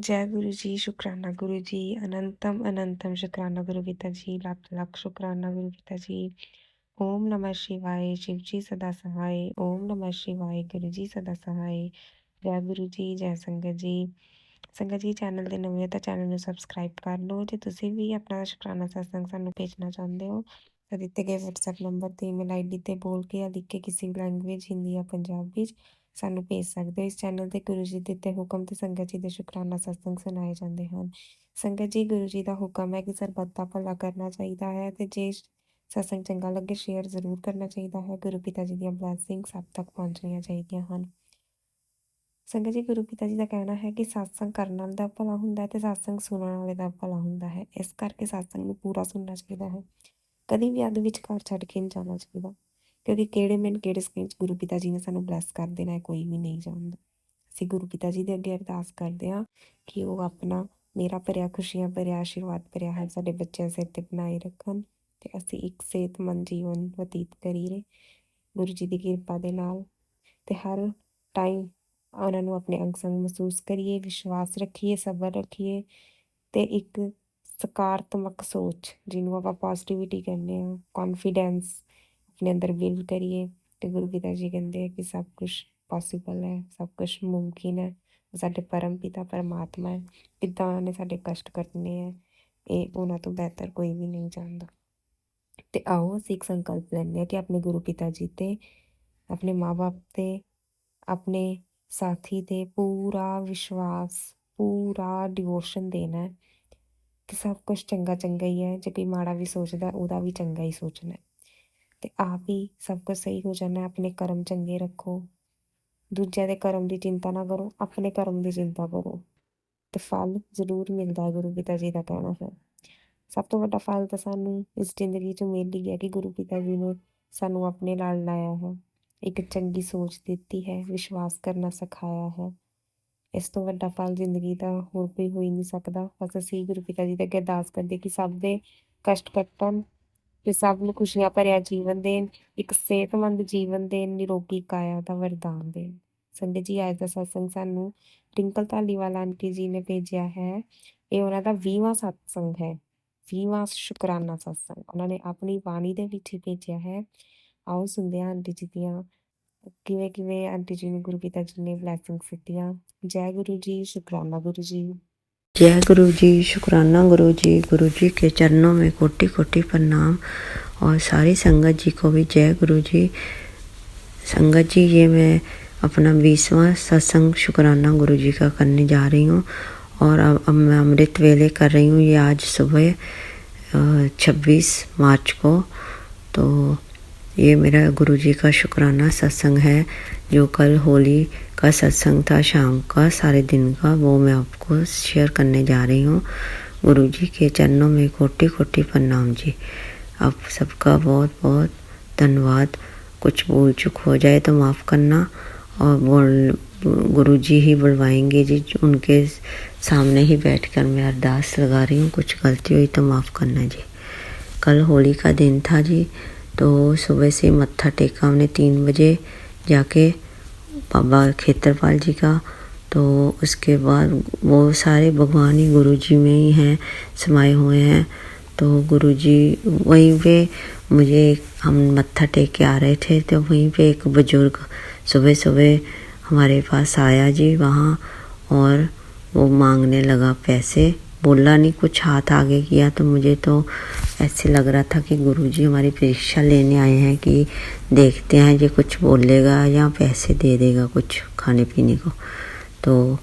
ਜੈ ਗੁਰੂ ਜੀ ਸ਼ੁਕਰਾਨਾ ਗੁਰੂ ਜੀ ਅਨੰਤਮ ਅਨੰਤਮ ਸ਼ੁਕਰਾਨਾ ਗੁਰੂ ਪਿਤਾ ਜੀ ਲੱਖ ਲੱਖ ਸ਼ੁਕਰਾਨਾ ਗੁਰੂ ਪਿਤਾ ਜੀ ਓਮ ਨਮः ਸ਼ਿਵਾਏ ਸ਼ਿਵ ਜੀ ਸਦਾ ਸਹਾਏ ਓਮ ਨਮः ਸ਼ਿਵਾਏ ਗੁਰੂ ਜੀ ਸਦਾ ਸਹਾਏ ਜੈ ਗੁਰੂ ਜੀ ਜੈ ਸੰਗਤ ਜੀ ਸੰਗਤ ਜੀ ਚੈਨਲ ਦੇ ਨਵੇਂ ਹੋ ਤਾਂ ਚੈਨਲ ਨੂੰ ਸਬਸਕ੍ਰਾਈਬ ਕਰ ਲਓ। ਜੇ ਤੁਸੀਂ ਵੀ ਆਪਣਾ ਸ਼ੁਕਰਾਨਾ ਸਤਸੰਗ ਸਾਨੂੰ ਭੇਜਣਾ ਚਾਹੁੰਦੇ ਹੋ, ਤਾਂ ਦਿੱਤੇ ਗਏ WhatsApp ਨੰਬਰ ਤੇ ਈਮੇਲ ਆਈਡੀ ਤੇ ਬੋਲ ਕੇ ਜਾਂ ਲਿਖ ਕੇ ਕਿਸੇ ਵੀ ਲੈਂਗੁਏਜ ਹਿੰਦੀ ਜਾਂ ਪੰਜਾਬੀ ਵਿੱਚ ਸਾਨੂੰ ਭੇਜ ਸਕਦੇ ਹੋ। ਇਸ ਚੈਨਲ ਤੇ ਗੁਰੂ ਜੀ ਦੇ ਦਿੱਤੇ ਹੁਕਮ ਤੇ ਸੰਗਤ ਜੀ ਦੇ ਸ਼ੁਕਰਾਨਾ ਸਤਸੰਗ ਸੁਣਾਏ ਜਾਂਦੇ ਹਨ। ਸੰਗਤ ਜੀ, ਗੁਰੂ ਜੀ ਦਾ ਹੁਕਮ ਹੈ ਕਿ ਸਰਬੱਤ ਦਾ ਭਲਾ ਕਰਨਾ ਚਾਹੀਦਾ ਹੈ ਤੇ ਜੇ ਸਤਸੰਗ ਚੰਗਾ ਲੱਗੇ ਸ਼ੇਅਰ ਜ਼ਰੂਰ ਕਰਨਾ ਚਾਹੀਦਾ ਹੈ। ਗੁਰੂ ਪਿਤਾ ਜੀ ਦੀਆਂ ਬਲੇਸਿੰਗ ਸਭ ਤੱਕ ਪਹੁੰਚਣੀਆਂ ਚਾਹੀਦੀਆਂ ਹਨ। ਸੰਗਤ ਜੀ, ਗੁਰੂ ਪਿਤਾ ਜੀ ਦਾ ਕਹਿਣਾ ਹੈ ਕਿ ਸਤਸੰਗ ਕਰਨ ਵਾਲੇ ਦਾ ਭਲਾ ਹੁੰਦਾ ਹੈ ਤੇ ਸਤਸੰਗ ਸੁਣਨ ਵਾਲੇ ਦਾ ਭਲਾ ਹੁੰਦਾ ਹੈ। ਇਸ ਕਰਕੇ ਸਤਸੰਗ ਨੂੰ ਪੂਰਾ ਸੁਣਨਾ ਚਾਹੀਦਾ ਹੈ। ਕਦੀ ਵੀ ਅੱਧ ਵਿਚਕਾਰ ਛੱਡ ਕੇ ਨਹੀਂ ਜਾਣਾ ਚਾਹੀਦਾ। ਕਿਉਂਕਿ ਕਿਹੜੇ ਮਿੰਟ ਕਿਹੜੇ ਸਕਿੰਟ ਗੁਰੂ ਪਿਤਾ ਜੀ ਨੇ ਸਾਨੂੰ ਬਲੈਸ ਕਰ ਦੇਣਾ ਹੈ, ਕੋਈ ਵੀ ਨਹੀਂ ਜਾਣਦਾ। ਅਸੀਂ ਗੁਰੂ ਪਿਤਾ ਜੀ ਦੇ ਅੱਗੇ ਅਰਦਾਸ ਕਰਦੇ ਹਾਂ ਕਿ ਉਹ ਆਪਣਾ ਮੇਰਾ ਭਰਿਆ ਖੁਸ਼ੀਆਂ ਭਰਿਆ, ਆਸ਼ੀਰਵਾਦ ਭਰਿਆ ਹੈ ਸਾਡੇ ਬੱਚਿਆਂ ਸਿਰ ਤੇ ਬਣਾਏ ਰੱਖਣ ਤੇ ਅਸੀਂ ਇੱਕ ਸਿਹਤਮੰਦ ਜੀਵਨ ਬਤੀਤ ਕਰੀਏ। ਗੁਰੂ ਜੀ ਦੀ ਕਿਰਪਾ ਦੇ ਨਾਲ ਤੇ ਹਰ ਟਾਈਮ ਉਹਨਾਂ ਨੂੰ ਆਪਣੇ ਅੰਗ ਸੰਗ ਮਹਿਸੂਸ ਕਰੀਏ, ਵਿਸ਼ਵਾਸ ਰੱਖੀਏ, ਸਬਰ ਰੱਖੀਏ ਤੇ ਇੱਕ ਸਕਾਰਾਤਮਕ ਸੋਚ ਜਿਹਨੂੰ ਆਪਾਂ ਪੋਜ਼ਿਟਿਵਿਟੀ ਕਹਿੰਦੇ ਆ ਕੌਨਫੀਡੈਂਸ ਆਪਣੇ ਅੰਦਰ ਬਿਲਡ ਕਰੀਏ ਤੇ ਗੁਰੂ ਪਿਤਾ ਜੀ ਕਹਿੰਦੇ ਆ ਕਿ ਸਭ ਕੁਝ ਪੋਸੀਬਲ ਹੈ, ਸਭ ਕੁਝ ਮੁਮਕਿਨ ਹੈ, ਸਾਡੇ ਪਰਮ ਪਿਤਾ ਪਰਮਾਤਮਾ ਹੈ, ਕਿੱਦਾਂ ਉਹਨਾਂ ਨੇ ਸਾਡੇ ਕਸ਼ਟ ਕੱਟਨੇ ਆ ਇਹ ਉਹਨਾਂ ਤੋਂ ਬਿਹਤਰ ਕੋਈ ਵੀ ਨਹੀਂ ਜਾਣਦਾ। ਤੇ ਆਓ ਅਸੀਂ ਇੱਕ ਸੰਕਲਪ ਲੈਂਦੇ ਆ ਕਿ ਆਪਣੇ ਗੁਰੂ ਪਿਤਾ ਜੀ ਤੇ, ਆਪਣੇ ਮਾਪੇ ਤੇ, ਆਪਣੇ ਸਾਥੀ ਤੇ ਪੂਰਾ ਵਿਸ਼ਵਾਸ, ਪੂਰਾ ਡਿਵੋਸ਼ਨ ਦੇਣਾ ਹੈ ਕਿ ਸਭ ਕੁਝ ਚੰਗਾ ਚੰਗਾ ਹੀ ਹੈ, ਜੇ ਕੋਈ ਮਾੜਾ ਵੀ ਸੋਚਦਾ, ਉਹਦਾ ਵੀ ਚੰਗਾ ਹੀ ਸੋਚਣਾ ਤੇ ਆਪ ਹੀ ਸਭ ਕੁਝ ਸਹੀ ਹੋ ਜਾਣਾ ਆਪਣੇ ਕਰਮ ਚੰਗੇ ਰੱਖੋ। ਦੂਜਿਆਂ ਦੇ ਕਰਮ ਦੀ ਚਿੰਤਾ ਨਾ ਕਰੋ, ਆਪਣੇ ਕਰਮ ਦੀ ਚਿੰਤਾ ਕਰੋ। ਤੇ ਫਲ ਜ਼ਰੂਰ ਮਿਲਦਾ ਹੈ, ਗੁਰੂ ਪਿਤਾ ਜੀ ਦਾ ਕਹਿਣਾ ਹੈ। ਸਭ ਤੋਂ ਵੱਡਾ ਫਲ ਤਾਂ ਸਾਨੂੰ ਇਸ ਜ਼ਿੰਦਗੀ 'ਚ ਮਿਲ ਹੀ ਗਿਆ ਕਿ ਗੁਰੂ ਪਿਤਾ ਜੀ ਨੇ ਸਾਨੂੰ ਆਪਣੇ ਨਾਲ ਲਾਇਆ ਹੈ। ਇੱਕ ਚੰਗੀ ਸੋਚ ਦਿੱਤੀ ਹੈ, ਵਿਸ਼ਵਾਸ ਕਰਨਾ ਸਿਖਾਇਆ ਹੈ। ਇਸ ਤੋਂ ਵੱਡਾ ਫਲ ਜ਼ਿੰਦਗੀ ਦਾ ਹੋਰ ਕੋਈ ਹੋ ਹੀ ਨਹੀਂ ਸਕਦਾ। ਬਸ ਅਸੀਂ ਗੁਰੂ ਪਿਤਾ ਜੀ ਦੇ ਅੱਗੇ ਅਰਦਾਸ ਕਰਦੇ ਕਿ ਸਭ ਦੇ ਕਸ਼ਟ ਕੱਟਣ ਕਿ ਸਭ ਨੂੰ ਖੁਸ਼ੀਆਂ ਭਰਿਆ ਜੀਵਨ ਦੇਣ, ਇੱਕ ਸਿਹਤਮੰਦ ਜੀਵਨ ਦੇਣ, ਨਿਰੋਗੀ ਕਾਇਆ ਦਾ ਵਰਦਾਨ ਦੇਣ। ਸੰਗਤ ਜੀ, ਅੱਜ ਦਾ ਸਤਸੰਗ ਸਾਨੂੰ ਟਿੰਕਲ ਧਾਲੀਵਾਲ ਆਂਟੀ ਜੀ ਨੇ ਭੇਜਿਆ ਹੈ। ਇਹ ਉਹਨਾਂ ਦਾ 20ਵਾਂ ਸਤਸੰਗ ਹੈ। 20ਵਾਂ ਸ਼ੁਕਰਾਨਾ ਸਤਸੰਗ। ਉਹਨਾਂ ਨੇ ਆਪਣੀ ਬਾਣੀ ਦੇ ਵਿੱਚ ਹੀ ਭੇਜਿਆ ਹੈ। ਆਓ ਸੁਣਦੇ ਹਾਂ ਆਂਟੀ ਜੀ ਦੀਆਂ ਕਿਵੇਂ ਕਿਵੇਂ ਆਂਟੀ ਜੀ ਨੂੰ ਗੁਰੂ ਪਿਤਾ ਜੀ ਨੇ ਬਲੇਸਿੰਗਸ ਦਿੱਤੀਆਂ। ਜੈ ਗੁਰੂ ਜੀ, ਸ਼ੁਕਰਾਨਾ ਗੁਰੂ ਜੀ। जय गुरु जी शुक्राना गुरु जी गुरु जी के चरणों में कोटि कोटि प्रणाम। और सारी संगत जी को भी जय गुरु जी संगत जी, ये मैं अपना बीसवा सत्संग शुक्राना गुरु जी का करने जा रही हूँ। और अब अब मैं अमृत वेले कर रही हूँ। ये आज सुबह छब्बीस मार्च को। तो ये मेरा गुरु जी का शुक्राना सत्संग है, जो कल होली का सत्संग था, शाम का सारे दिन का, वो मैं आपको शेयर करने जा रही हूँ। गुरु जी के चरणों में कोटि कोटि प्रणाम जी। आप सबका बहुत बहुत धन्यवाद। कुछ भूल चुक हो जाए तो माफ़ करना, और बोल गुरु जी ही बुलवाएँगे जी उनके सामने ही बैठकर मैं अरदास लगा रही हूँ। कुछ गलती हुई तो माफ़ करना जी। कल होली का दिन था जी तो सुबह से मत्था टेका हमने तीन बजे जाके बाबा खेतरपाल जी का। तो उसके बाद वो सारे भगवान ही गुरु जी में ही हैं, समाये हुए हैं। तो गुरु जी वहीं पे मुझे हम मत्था टेक के आ रहे थे तो वहीं पे एक बुज़ुर्ग सुबह सुबह हमारे पास आया जी वहाँ और वो मांगने लगा पैसे। बोला नहीं, कुछ हाथ आगे किया तो मुझे तो ऐसे लग रहा था कि गुरुजी हमारी परीक्षा लेने आए हैं कि देखते हैं ये कुछ बोलेगा या पैसे दे देगा कुछ खाने पीने को। तो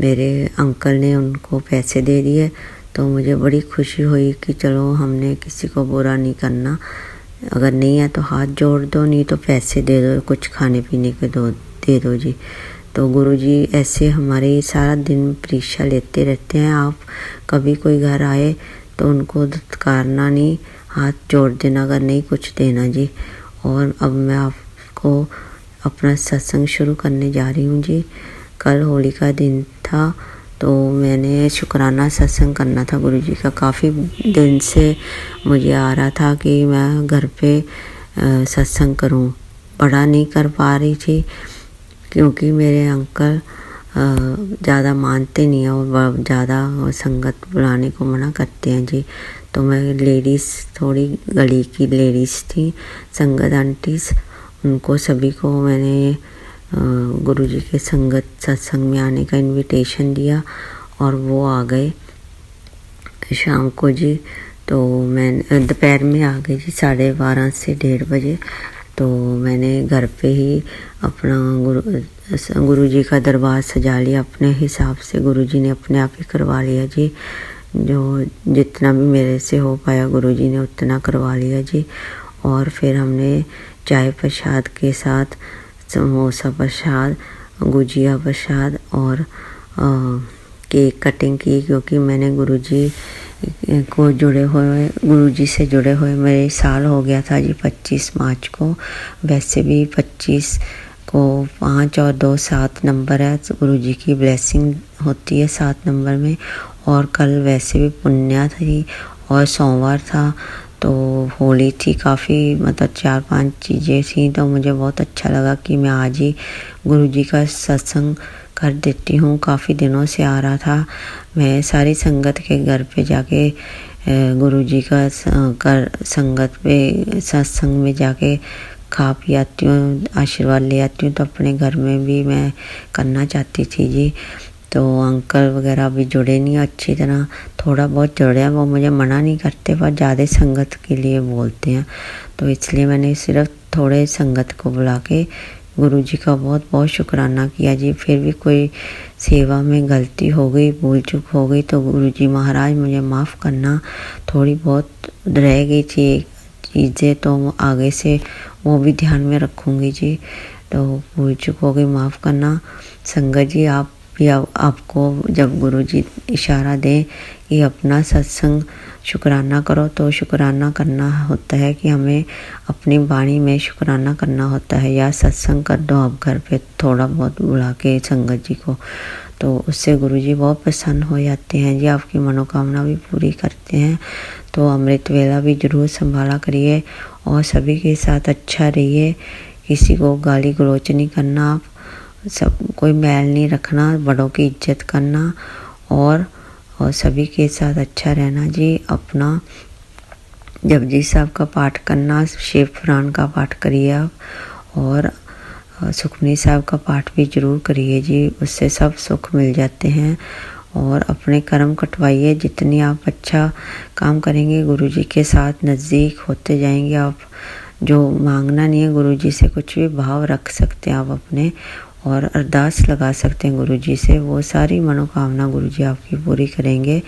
मेरे अंकल ने उनको पैसे दे दिए तो मुझे बड़ी खुशी हुई कि चलो हमने किसी को बुरा नहीं करना। अगर नहीं है तो हाथ जोड़ दो, नहीं तो पैसे दे दो, कुछ खाने पीने के दो, दे दो जी। तो गुरु जी ऐसे हमारे सारा दिन परीक्षा लेते रहते हैं। आप कभी कोई घर आए तो उनको धुतकारना नहीं, हाथ जोड़ देना अगर नहीं कुछ देना जी। और अब मैं आपको अपना सत्संग शुरू करने जा रही हूँ जी। कल होली का दिन था तो मैंने शुक्राना सत्संग करना था गुरु जी का। काफ़ी दिन से मुझे आ रहा था कि मैं घर पे सत्संग करूँ। बड़ा नहीं कर पा रही थी। क्योंकि मेरे अंकल ज़्यादा मानते नहीं हैं और ज़्यादा संगत बुलाने को मना करते हैं जी। तो मैं लेडीज़ थोड़ी गली की लेडीज़ थी, संगत आंटीज उनको सभी को मैंने गुरु जी के संगत सत्संग में आने का इनविटेशन दिया और वो आ गए शाम को जी। तो मैं, दोपहर में आ गई जी, साढ़े बारह से डेढ़ बजे। तो मैंने घर पे ही अपना गुरु गुरु जी का दरबार सजा लिया। अपने हिसाब से गुरु जी ने अपने आप ही करवा लिया जी। जो जितना भी मेरे से हो पाया गुरु जी ने उतना करवा लिया जी। और फिर हमने चाय प्रसाद के साथ समोसा प्रसाद गुजिया प्रसाद और आ, केक कटिंग की क्योंकि मैंने गुरु जी को जुड़े हुए गुरु जी से जुड़े हुए मेरे साल हो गया था जी पच्चीस मार्च को। वैसे भी पच्चीस को पाँच और दो सात नंबर है तो गुरु जी की ब्लेसिंग होती है सात नंबर में। और कल वैसे भी पुण्या थी और सोमवार था तो होली थी काफ़ी मतलब चार पाँच चीज़ें थी तो मुझे बहुत अच्छा लगा कि मैं आज ही गुरु जी का सत्संग कर देती हूँ। काफ़ी दिनों से आ रहा था। मैं सारी संगत के घर पे जाके गुरु जी का कर संगत पे, सत्संग में जाके खा पी आती हूँ आशीर्वाद ले आती हूँ। तो अपने घर में भी मैं करना चाहती थी जी। तो अंकल वगैरह भी जुड़े नहीं अच्छी तरह। थोड़ा बहुत जुड़े हैं, वो मुझे मना नहीं करते, पर ज़्यादा संगत के लिए बोलते हैं। तो इसलिए मैंने सिर्फ़ थोड़े संगत को बुला के गुरु जी का बहुत बहुत शुक्राना किया जी। फिर भी कोई सेवा में गलती हो गई, भूल चूक हो गई तो गुरु जी महाराज मुझे माफ़ करना। थोड़ी बहुत रह गई थी चीज़ें तो आगे से वो भी ध्यान में रखूँगी जी। तो भूल चूक हो गई, माफ़ करना। संगत जी, आप भी आपको जब गुरु जी इशारा दें कि अपना सत्संग शुक्राना करो तो शुक्राना करना होता है कि हमें अपनी वाणी में शुक्राना करना होता है। या सत्संग कर दो आप घर पे थोड़ा बहुत बुला के संगत जी को तो उससे गुरु जी बहुत प्रसन्न हो जाते हैं। जी, आपकी मनोकामना भी पूरी करते हैं। तो अमृत वेला भी ज़रूर संभाला करिए और सभी के साथ अच्छा रहिए। किसी को गाली गलोच नहीं करना, आप सब, कोई मैल नहीं रखना, बड़ों की इज़्ज़त करना और और सभी के साथ अच्छा रहना जी, अपना। जपजी साहब का पाठ करना, शिव पुराण का पाठ करिए आप, और सुखमनी साहब का पाठ भी ज़रूर करिए जी, उससे सब सुख मिल जाते हैं। और अपने कर्म कटवाइए, जितनी आप अच्छा काम करेंगे, गुरु जी के साथ नज़दीक होते जाएँगे आप। जो मांगना नहीं है, गुरु जी से कुछ भी भाव रख सकते हैं आप अपने और अरदास लगा सकते हैं गुरु जी से। वो सारी मनोकामना गुरु जी आपकी पूरी करेंगे।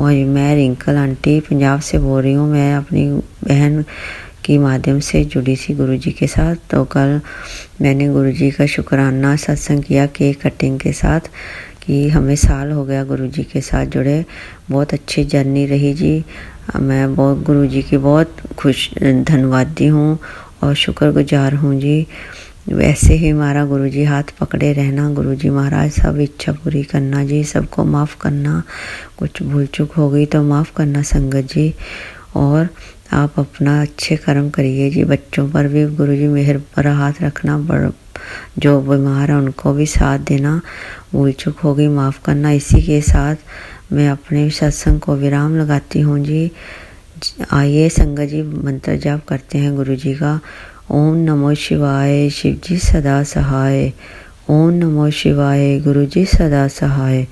और मैं रिंकल आंटी पंजाब से बोल रही हूँ, मैं अपनी बहन के माध्यम से जुड़ी थी गुरु जी के साथ। तो कल मैंने गुरु जी का शुक्राना सत्संग किया केक कटिंग के साथ कि हमें साल हो गया गुरु जी के साथ जुड़े। बहुत अच्छी जर्नी रही जी। मैं बहुत गुरु जी की बहुत खुश, धन्यवादी हूँ और शुक्रगुजार हूँ जी। वैसे ही हमारा गुरु जी हाथ पकड़े रहना गुरु जी महाराज सब इच्छा पूरी करना जी, सबको माफ़ करना। कुछ भूल चूक हो गई तो माफ़ करना संगत जी। और आप अपना अच्छे कर्म करिए जी, बच्चों पर भी गुरु जी मेहर पर हाथ रखना, बड़, जो बीमार है उनको भी साथ देना। भूल चूक हो गई, माफ़ करना। इसी के साथ मैं अपने सत्संग को विराम लगाती हूँ जी। आइए संगत जी, मंत्र जाप करते हैं गुरु जी का। ਓਮ ਨਮੋ ਸ਼ਿਵਾਏ ਸ਼ਿਵ ਜੀ ਸਦਾ ਸਹਾਏ ਓਮ ਨਮੋ ਸ਼ਿਵਾਏ ਗੁਰੂ ਜੀ ਸਦਾ ਸਹਾਏ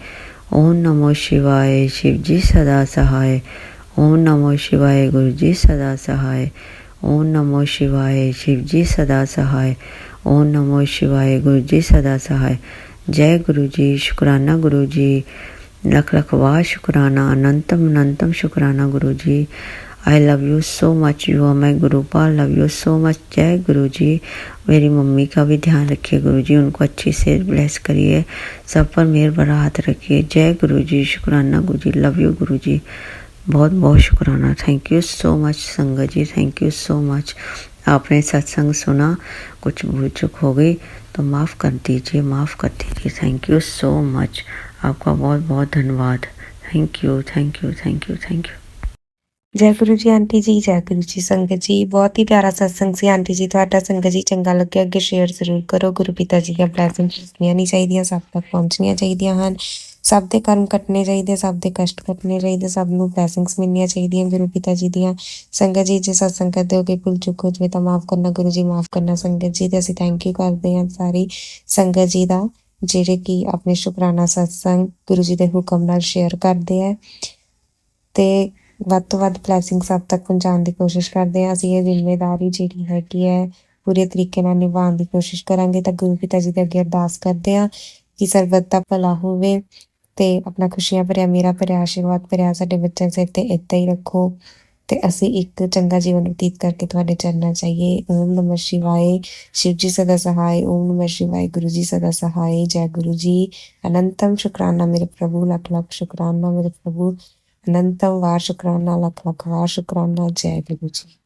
ਓਮ ਨਮੋ ਸ਼ਿਵਾਏ ਸ਼ਿਵ ਜੀ ਸਦਾ ਸਹਾਏ ਓਮ ਨਮੋ ਸ਼ਿਵਾਏ ਗੁਰੂ ਜੀ ਸਦਾ ਸਹਾਏ ਓਮ ਨਮੋ ਸ਼ਿਵਾਏ ਸ਼ਿਵ ਜੀ ਸਦਾ ਸਹਾਏ ਓਮ ਨਮੋ ਸ਼ਿਵਾਏ ਗੁਰੂ ਜੀ ਸਦਾ ਸਹਾਏ ਜੈ ਗੁਰੂ ਜੀ ਸ਼ੁਕਰਾਨਾ ਗੁਰੂ ਜੀ ਲਖ ਲਖ ਵਾਹ ਸ਼ੁਕਰਾਨਾ ਅਨੰਤਮ ਅਨੰਤਮ ਸ਼ੁਕਰਾਨਾ Guru ji I love you so much you are my Gurupal love you so much जय गुरु जी मेरी मम्मी का भी ध्यान रखिए गुरु जी उनको अच्छी से ब्लेस करिए। सब पर मेर बड़ा हाथ रखिए। जय गुरु जी शुक्राना गुरु जी लव यू गुरु जी बहुत बहुत शुक्राना। थैंक यू सो मच संगत जी थैंक यू सो मच आपने सत्संग सुना, कुछ भूल चुक हो गई तो माफ़ कर दीजिए, माफ़ कर दीजिए। थैंक यू सो मच आपका बहुत बहुत धन्यवाद। Thank you thank you thank you thank you ਜੈ ਗੁਰੂ ਜੀ, ਆਂਟੀ ਜੀ ਜੈ ਗੁਰੂ ਜੀ, ਸੰਗਤ ਜੀ, ਬਹੁਤ ਹੀ ਪਿਆਰਾ ਸਤਸੰਗ ਸੀ। ਆਂਟੀ ਜੀ, ਤੁਹਾਡਾ ਸੰਗਤ ਜੀ ਚੰਗਾ ਲੱਗਿਆ, ਅੱਗੇ ਸ਼ੇਅਰ ਜ਼ਰੂਰ ਕਰੋ। ਗੁਰੂ ਪਿਤਾ ਜੀ ਦੀਆਂ ਬਲੇਸਿੰਗਸ ਰੁਕਣੀਆਂ ਨਹੀਂ ਚਾਹੀਦੀਆਂ, ਸਭ ਤੱਕ ਪਹੁੰਚਣੀਆਂ ਚਾਹੀਦੀਆਂ ਹਨ। ਸਭ ਦੇ ਕਰਮ ਕੱਟਣੇ ਚਾਹੀਦੇ, ਸਭ ਦੇ ਕਸ਼ਟ ਕੱਟਣੇ ਚਾਹੀਦੇ, ਸਭ ਨੂੰ ਬਲੇਸਿੰਗਸ ਮਿਲਣੀਆਂ ਚਾਹੀਦੀਆਂ ਗੁਰੂ ਪਿਤਾ ਜੀ ਦੀਆਂ। ਸੰਗਤ ਜੀ, ਜੇ ਸਤਸੰਗ ਕਰਦੇ ਹੋ ਕਿ ਭੁੱਲ ਚੁੱਕ ਹੋ, ਜਾਵੇ ਤਾਂ ਮਾਫ ਕਰਨਾ, ਗੁਰੂ ਜੀ ਮਾਫ ਕਰਨਾ ਸੰਗਤ ਜੀ ਤੇ ਅਸੀਂ ਥੈਂਕ ਯੂ ਕਰਦੇ ਹਾਂ ਸਾਰੀ ਸੰਗਤ ਜੀ ਦਾ, ਜਿਹੜੇ ਕਿ ਆਪਣੇ ਸ਼ੁਕਰਾਨਾ ਸਤਸੰਗ ਗੁਰੂ ਜੀ ਦੇ ਹੁਕਮ ਨਾਲ ਸ਼ੇਅਰ ਕਰਦੇ ਆ ਤੇ ਵੱਧ ਤੋਂ ਵੱਧ ਬਲੇਸਿੰਗ ਸਭ ਤੱਕ ਪਹੁੰਚਾਉਣ ਦੀ ਕੋਸ਼ਿਸ਼ ਕਰਦੇ ਹਾਂ। ਅਸੀਂ ਇਹ ਜ਼ਿੰਮੇਵਾਰੀ ਜਿਹੜੀ ਹੈਗੀ ਹੈ, ਪੂਰੇ ਤਰੀਕੇ ਨਾਲ ਨਿਭਾਉਣ ਦੀ ਕੋਸ਼ਿਸ਼ ਕਰਾਂਗੇ ਤਾਂ ਗੁਰੂ ਪਿਤਾ ਜੀ ਦੇ ਅੱਗੇ ਅਰਦਾਸ ਕਰਦੇ ਹਾਂ ਕਿ ਸਰਬੱਤ ਦਾ ਭਲਾ ਹੋਵੇ ਤੇ ਆਪਣਾ ਖੁਸ਼ੀਆਂ ਭਰਿਆ ਮੇਰਾ ਭਰਿਆ, ਆਸ਼ੀਰਵਾਦ ਭਰਿਆ ਸਾਡੇ ਬੱਚਿਆਂ ਸਿਰ ਤੇ ਇੱਦਾਂ ਹੀ ਰੱਖੋ ਤੇ ਅਸੀਂ ਇੱਕ ਚੰਗਾ ਜੀਵਨ ਬਤੀਤ ਕਰਕੇ ਤੁਹਾਡੇ ਚਰਨਾਂ ਚਾਹੀਏ ਓਮ ਨਮਸ ਸ਼ਿਵਾਏ। ਸ਼ਿਵ ਜੀ ਸਦਾ ਸਹਾਈ ਓਮ ਨਮः ਸ਼ਿਵਾਏ। ਗੁਰੂ ਜੀ ਸਦਾ ਸਹਾਈ ਜੈ ਗੁਰੂ ਜੀ। ਅਨੰਤਮ ਸ਼ੁਕਰਾਨਾ ਮੇਰੇ ਪ੍ਰਭੂ। ਲੱਖ ਲੱਖ ਸ਼ੁਕਰਾਨਾ ਮੇਰੇ ਪ੍ਰਭੂ। अनंतम वार शुक्राना लख लख वार शुक्राना जय गुरु जी